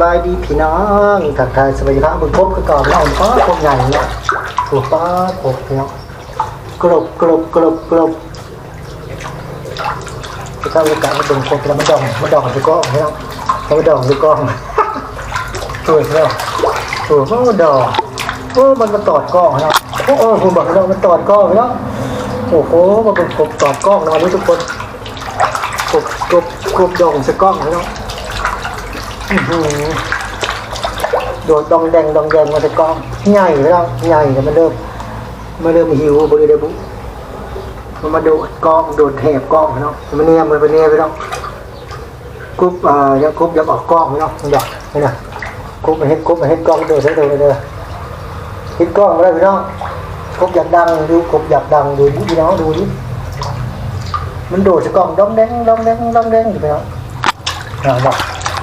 บายดีพี่น้องทักทายสวัสดีครับบุญครบคือก่อนเราป้าครบใหญ่เนี่ยถูกป้าครบพี่น้องกรบกรบกรบกรบจะเข้าไปกันมาดึงครบแล้วมาดองมาดองไปก้องพี่น้องมาดองไปก้องตัวพี่น้องตัวมาดองโอ้มันมาตอดกล้องพี่น้องโอ้โหผมบอกพี่น้องมันตอดกล้องพี่น้องโอ้โหมาเป็นกบตอดกล้องนะทุกคนกบกบกบดองสกล้องพี่น้องอื้อหือ โดดดองแดงดองแดงมาแต่กองใหญ่แล้วใหญ่แล้วมันเริ่มมันเริ่มหิวบริเดบุมันมาโดดกองโดดแถบกองเนาะมันเนี่ยมันเป็นเนี่ยไปเนาะกรุ๊ปอ่าอยากรุ๊ปยากออกกองเนาะมันอยากนี่นะกรุ๊ปมาเห็นกรุ๊ปมาเห็นกองโดดใส่โดดเลยเด้อเห็นกองอะไรพี่น้องกรุ๊ปอยากดังดูกรุ๊ปอยากดังดูนี่พี่น้องดูนี่มันโดดใส่กองดองแดงดองแดงดองแดงอยู่พี่น้องอ่าเนาะ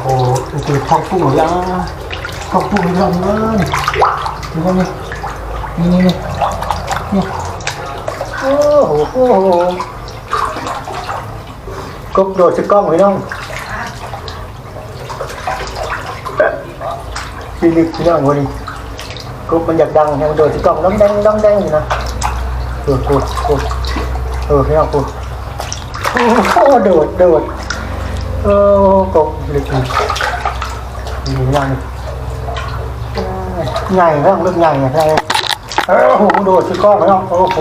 ะกันออกกล้องไว้เนาะเสียยอดเลยที่โอ้โหมันโดดจะกล้งไว้เนาะเออแปลกเลยนะกบยังโดดจะกล้องเลยยังดังเลยนะกบกบจะถึงผลยังไงนี่ฮะเนี่ยเนี่ยเนี่ยไอ้แซ่บไอ้ชาติเนี่ยเนี่ยโอ้โหคือท้องเลยดูนี่นี่นี่นี่นี่โอ้โหโอ้โหกบโดดสกล้องไว้น้องฟิลิปพี่น้องวันนี้กบมันอยากดังยังโดดสกล้องน้องแดงน้องแดงอยู่นะโดดโดดโดดเออพี่น้องกูโอ้โหโดดโดด เออกบเล็กนี่นี่ใหญ่ใหญ่แล้วเรื่องใหญ่ใช่เออโหโดดสุดก้อนแล้วโอ้โห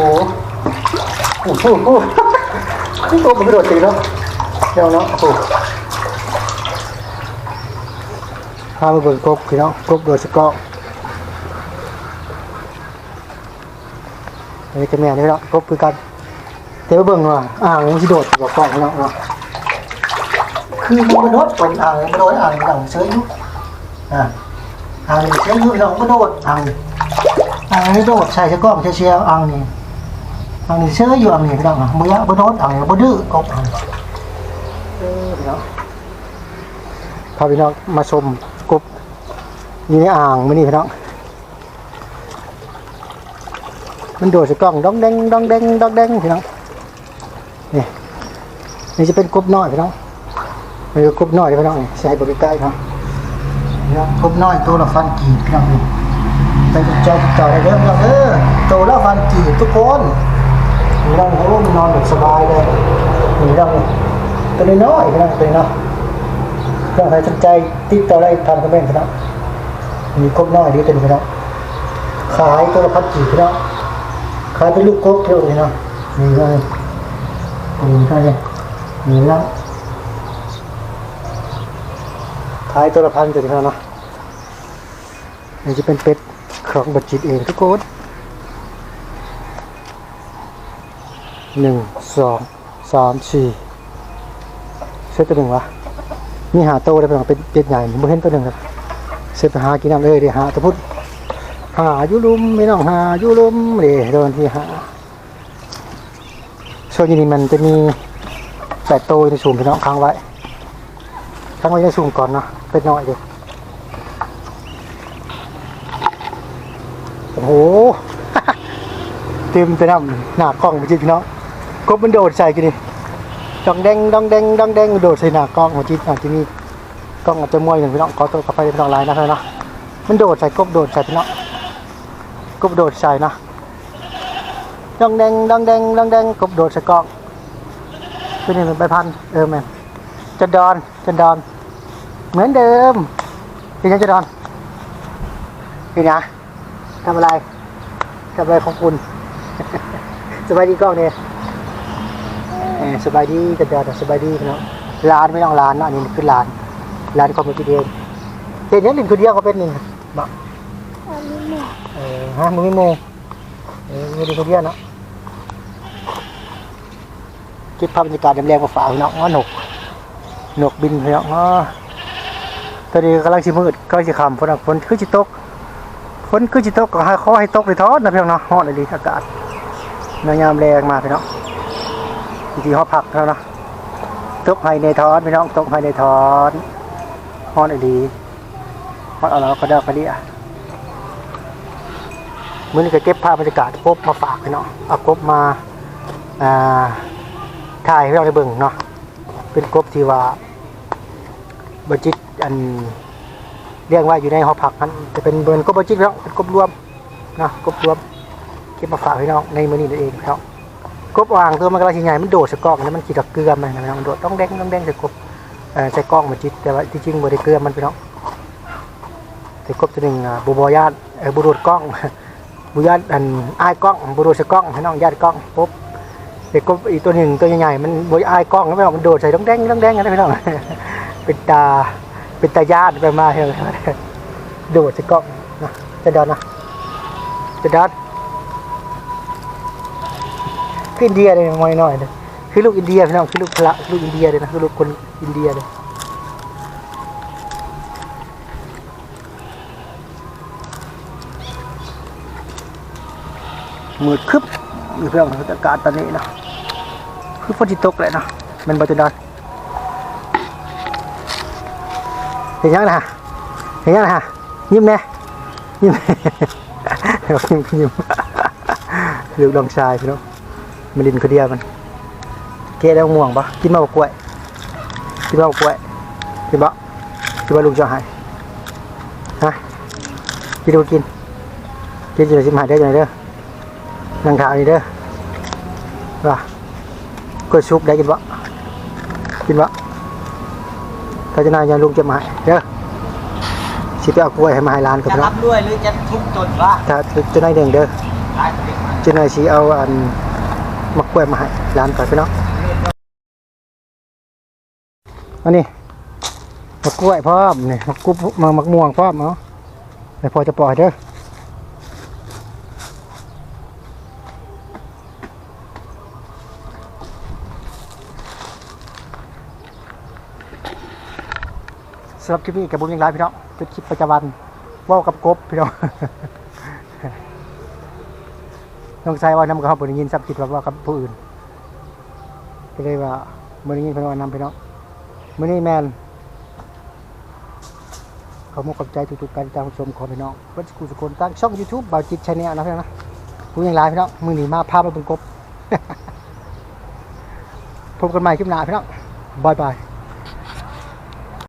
โอ้โหโอ้โหนี่ตัวมันกระโดดตีแล้วเจ้าเนาะโอ้โหพาไปเบิกกบพี่น้องกบโดดสุดก้อนอันนี้จะแม่นี่เนาะกบคือกันเดี๋ยวเบิ่งว่าอ่างมันสิโดดกับกล้องเนเนาะ คือมันกระโดดตรงอ่างกระโดดอ่างหลังเชื้อยุอ่าอ่างเชื้อยุหลังกระโดดอ่างอ่างนี้โดดใส่เชื้อกล้องเชียวอ่างนี่อ่างนี้เชื้ออยู่อ่างนี้พี่น้องอะมือกระโดดอ่างนี้บ่ดื้อกบอ่างเออพี่น้องพาพี่น้องมาชมกบอยู่ในอ่างมื้อนี้พี่น้องมันโดดใส่กล้องดองแดงดองแดงดองแดงพี่น้องนี่นี่จะเป็นกบน้อยพี่น้อง มันก็กบน้อยพี่น้องใช้บริการครับพี่น้องกบน้อยตัวละฟันกีบพี่น้องนี่ไปติดจอดต่อดเด้อพี่น้องเออตัวละฟันกีบทุกคนพี่น้องโอ้มันนอนแบบสบายเลยนี่พี่น้องตัวน้อยพี่น้องตัวน้อยพี่น้องใครสนใจติดต่อได้ทางคอมเมนต์พี่น้องมีกบน้อยดีเป็นพี่น้องขายตัวละพันกีบพี่น้องขายเป็นลูกกบพี่น้องพี่น้องนี่เลยนี่เท่านี้นี่แล้ว ขายตัวละพันจะถึงแล้วเนาะนี่จะเป็นเป็ดของบัตจิตเองทุกคนหนึ่งสองสามสี่เซตตัวหนึ่งวะมีหาโตได้เป็นเป็นเป็ดใหญ่ผมเห็นตัวหนึ่งครับเซตไปหากินน้ำเลยเดี๋ยวหาตัวพุทธหายุลุมไม่ต้องหายุลุมเดี๋ยวโดนที่หาส่วนนี้มันจะมีแปดโตในสูงพี่น้องค้างไว้ทั้งไว้ในสูงก่อนเนาะ เป็นน้อยดียวโอ้โหเต็มไปน้ำหนากล้องจริงๆเนาะกบมันโดดใส่กันดิดองแดงดองแดงดองแดงโดดใส่หนากล้องหัวจิตอาจจะมีกล้องอาจจะมวยอย่งพี่น้องขอตัวกลับไปเป็นน้องลายนะเพื่นเนาะมันโดดใส่กบโดดใส่พี่น้องกบโดดใส่นะดองแดงดองแดงดองแดงกบโดดใส่กล้องเป็นยังไงใบพันเออแม่จันดอนจันดอน เหมือนเดิมเป็นยังจันดอนเป็นไงทำอะไรทำอะไรของคุณ สบายดีกล้องเนี่ยเออสบายดีจันดอนสบายดีพี่น้องร้านไม่ต้องร้านนะอันนี้คือร้านร้านคอมมิวนิเองเป็นยังหนึ่งคือเดียวก็เป็นหนึ่งบอกเออฮะมึงไม่โมเออมีดีคนเดียวเนาะคลิปภาพบรรยากาศยามแรงมาฝากพี่น้องว่าหนกนกบินพี่น้องเนาะ ตอนนี้กำลังสิมืดก็สิคำฝนฝนคือสิตกฝนคือสิตกก็ให้ขอให้ตกไปทอดนะพี่น้องเนาะฮ้อนเลยอากาศนายามแรงมาพี่น้องจริงๆฮอพักแล้วเนาะตกให้ในทอดพี่น้องตกให้ในทอดฮ้อนเลยดีฮ้อนเอาแล้วก็ได้ก็ดีอะมื้อนี้ก็เก็บภาพบรรยากาศกบมาฝากพี่น้องเอากบมาอ่าถ่ายให้เราได้เบิ่งเนาะเป็นกบที่ว่าบจิต อันเรียกว่าอยู่ในหอพักนั้นจะเป็นเบิร์นกบบจิตแล้วเป็นกบรวมนะกบรวมเก็บมาฝากพี่น้องในมือนี้นั่นเองครับกบวางตัวมันกำลังใหญ่มันโดดใส่กล้องนะมันขีดกับเกลือมันนะมันโดดต้องแดงต้องแดงใส่กบใส่กล้องบจิตแต่ว่าที่จริงบริเกลือมันพี่น้องแต่กบตัวหนึ่งบูบอยาดบูโดดกล้องบูญาตอันอายกล้องบูโดดใส่กล้องพี่น้องญาติกล้องปุ๊บเด็กกบอีกตัวหนึ่งตัวใหญ่ๆมันบอยอายกล้องแล้วไม่ออกมันโดดใส่ต้องแดงต้องแดงนะพี่น้องเป็นตา เป็นตาญาติไปมาเฮ้ยโดดสิกล้องนะจะดันนะจะดันคืออินเดียเลยมอยหน่อยเลยคือลูกอินเดียพี่น้องคือลูกพระลูกอินเดียเลยนะคือลูกคนอินเดียเลยมืดคึบอยู่เพื่อนบรรยากาศตอนนี้นะคือฝนที่ตกเลยนะมันบาจุดาน เห็นยังนะเห็นยังนะยิ้มแน่ยิ้มยิ้มยิ้มลูกดองชายพี่น้องมันดินคนเดียวมันเกะได้ม่วงปะกินมายฮะกินดูกินกินจะสิมหายได้ยังไงเด้อนั่งขาวนี่เด้อว่ากล้วยซุปได้กินบะกินบะถ้าจะนายยาลุงจะมาให้เด้อสิไปเอากล้วยให้มาให้ร้านกับจะพี่น้รัองบด้วยหรือจะทุบจนว่าถ้าจะนายเด้งเด้อได้ผลิตมาจะนายสิเอาอันมะกล้วยมาให้ร้านก่อนพี่น้องอันนี้มะกล้วยพร้อมนี่มะกุบมามะม่วงพร้อมเนาะเดี๋ยวพอจะปล่อยเด้อ สำหรับคลิปนี้กับบุญยังไรพี่น้องเป็นคลิปประจำวันว่ากับกบพี่น้องน้องชายว่าน้ำกับเขาบริยินสับคิดว่าว่ากับผู้อื่นก็เลยว่าบริยินพิ่นว่านำพี่น้องมือนี้แมนขอมขอบใจทุกๆการติดตามชมของพี่น้องเพื่อนสกูสกุลตั้งช่อง YouTube บ่าวจิตชาแนลนะพี่น้องนะผู้ยังไรพี่น้องมื้อนี้มาพาไปเป็นกบพบกันใหม่คลิปหน้าพี่น้องบายบาย